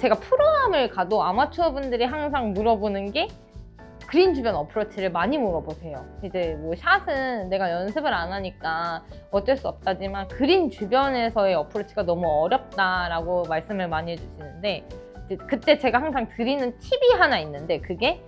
제가 프로암을 가도 아마추어 분들이 항상 물어보는 게 그린 주변 어프로치를 많이 물어보세요. 이제 뭐 샷은 내가 연습을 안 하니까 어쩔 수 없다지만 그린 주변에서의 어프로치가 너무 어렵다라고 말씀을 많이 해주시는데 그때 제가 항상 드리는 팁이 하나 있는데 그게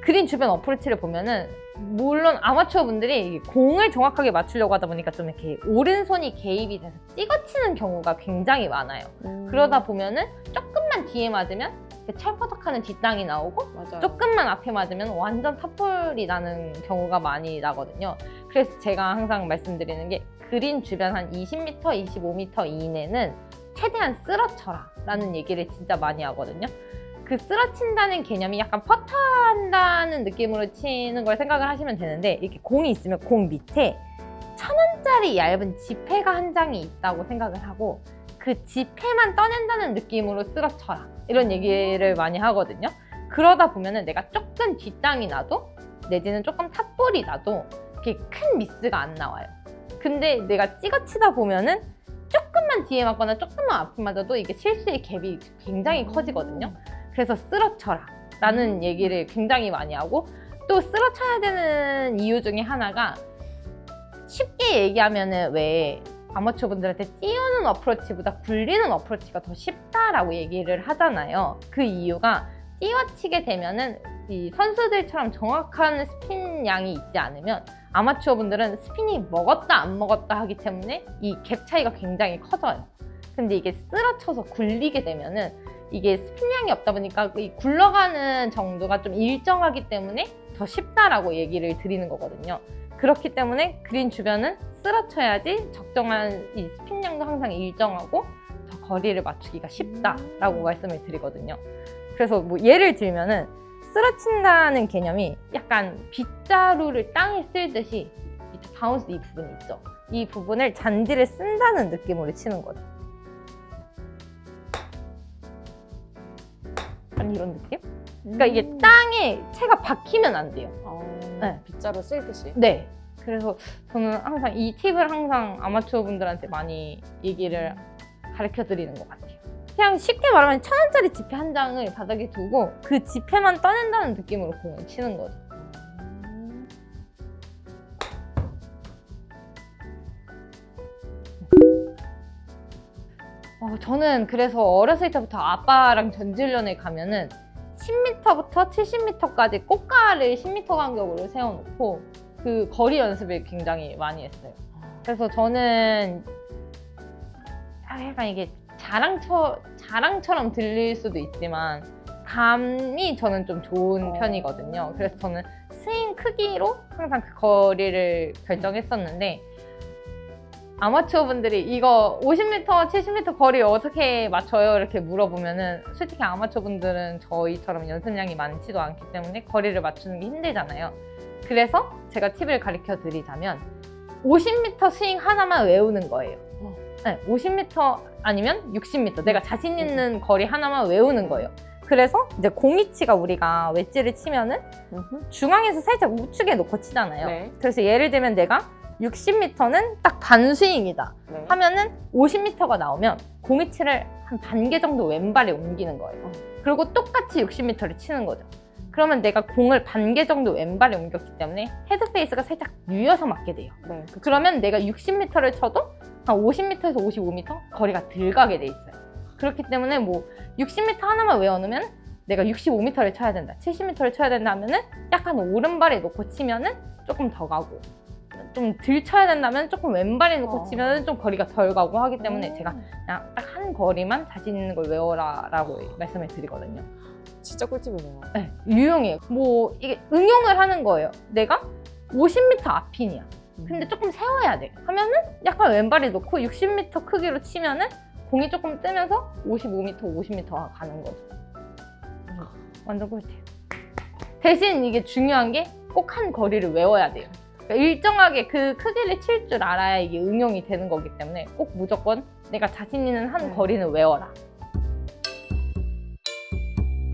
그린 주변 어프로치를 보면은 물론 아마추어 분들이 공을 정확하게 맞추려고 하다 보니까 좀 이렇게 오른손이 개입이 돼서 찍어치는 경우가 굉장히 많아요. 음. 그러다 보면은 조금만 뒤에 맞으면 이렇게 찰퍼덕하는 뒷땅이 나오고 맞아요. 조금만 앞에 맞으면 완전 탑볼이 나는 경우가 많이 나거든요. 그래서 제가 항상 말씀드리는 게 그린 주변 한 20m, 25m 이내는 최대한 쓰러쳐라 라는 얘기를 진짜 많이 하거든요. 그 쓰러친다는 개념이 약간 퍼터한다는 느낌으로 치는 걸 생각을 하시면 되는데 이렇게 공이 있으면 공 밑에 천 원짜리 얇은 지폐가 한 장이 있다고 생각을 하고 그 지폐만 떠낸다는 느낌으로 쓰러쳐라 이런 얘기를 많이 하거든요. 그러다 보면은 내가 조금 뒷땅이 나도 내지는 조금 탑볼이 나도 이렇게 큰 미스가 안 나와요. 근데 내가 찍어치다 보면은 조금만 뒤에 맞거나 조금만 앞에 맞아도 이게 실수의 갭이 굉장히 커지거든요. 그래서 쓰러쳐라 라는 얘기를 굉장히 많이 하고 또 쓰러쳐야 되는 이유 중에 하나가 쉽게 얘기하면은 왜 아마추어 분들한테 띄우는 어프로치보다 굴리는 어프로치가 더 쉽다라고 얘기를 하잖아요. 그 이유가 띄워치게 되면은 이 선수들처럼 정확한 스핀 양이 있지 않으면 아마추어 분들은 스핀이 먹었다 안 먹었다 하기 때문에 이 갭 차이가 굉장히 커져요. 근데 이게 쓰러쳐서 굴리게 되면은 이게 스핀량이 없다 보니까 이 굴러가는 정도가 좀 일정하기 때문에 더 쉽다라고 얘기를 드리는 거거든요. 그렇기 때문에 그린 주변은 쓰러쳐야지 적정한 이 스핀량도 항상 일정하고 더 거리를 맞추기가 쉽다라고 말씀을 드리거든요. 그래서 뭐 예를 들면은 쓰러친다는 개념이 약간 빗자루를 땅에 쓸듯이 밑에 바운스 이 부분 있죠. 이 부분을 잔디를 쓴다는 느낌으로 치는 거죠. 약간 이런 느낌? 그러니까 이게 음. 땅에 채가 박히면 안 돼요. 어, 네. 빗자루 쓸듯이. 네. 그래서 저는 항상 이 팁을 항상 아마추어 분들한테 많이 얘기를 가르쳐 드리는 것 같아요. 그냥 쉽게 말하면 천 원짜리 지폐 한 장을 바닥에 두고 그 지폐만 떠낸다는 느낌으로 공을 치는 거죠. 저는 그래서 어렸을 때부터 아빠랑 전지훈련을 가면은 10m부터 70m까지 꽃가를 10m 간격으로 세워놓고 그 거리 연습을 굉장히 많이 했어요. 그래서 저는 약간 이게 자랑처, 자랑처럼 들릴 수도 있지만 감이 저는 좀 좋은 어. 편이거든요. 그래서 저는 스윙 크기로 항상 그 거리를 결정했었는데 아마추어 분들이 이거 50m, 70m 거리 어떻게 맞춰요? 이렇게 물어보면은 솔직히 아마추어 분들은 저희처럼 연습량이 많지도 않기 때문에 거리를 맞추는 게 힘들잖아요. 그래서 제가 팁을 가르쳐 드리자면 50m 스윙 하나만 외우는 거예요. 어. 네, 50m 아니면 60m 내가 자신 있는 거리 하나만 외우는 거예요. 그래서 이제 공이치가 우리가 웨지를 치면은. 중앙에서 살짝 우측에 놓고 치잖아요. 네. 그래서 예를 들면 내가 60m는 딱 반 스윙이다 네. 하면은 50m가 나오면 공이치를 한 반 개 정도 왼발에 옮기는 거예요. 어. 그리고 똑같이 60m를 치는 거죠. 그러면 내가 공을 반 개 정도 왼발에 옮겼기 때문에 헤드 페이스가 살짝 누여서 맞게 돼요. 네. 그- 그러면 내가 60m를 쳐도 한 50m에서 55m 거리가 덜 가게 돼 있어요. 그렇기 때문에 뭐 60m 하나만 외워놓으면 내가 65m를 쳐야 된다, 70m를 쳐야 된다 하면은 약간 오른발에 놓고 치면은 조금 더 가고 좀덜 쳐야 된다면 조금 왼발에 놓고 어. 치면은 좀 거리가 덜 가고 하기 때문에 음. 제가 그냥 딱 한 거리만 자신 있는 걸 외워라라고 말씀을 드리거든요. 진짜 꿀팁이네요. 네, 유용해요. 뭐 이게 응용을 하는 거예요. 내가 50m 앞핀이야. 근데 조금 세워야 돼. 하면은 약간 왼발에 놓고 60m 크기로 치면은 공이 조금 뜨면서 55m, 50m 가는 거죠. 완전 꿀팁. 대신 이게 중요한 게 꼭 한 거리를 외워야 돼요. 그러니까 일정하게 그 크기를 칠 줄 알아야 이게 응용이 되는 거기 때문에 꼭 무조건 내가 자신 있는 한 네. 거리는 외워라.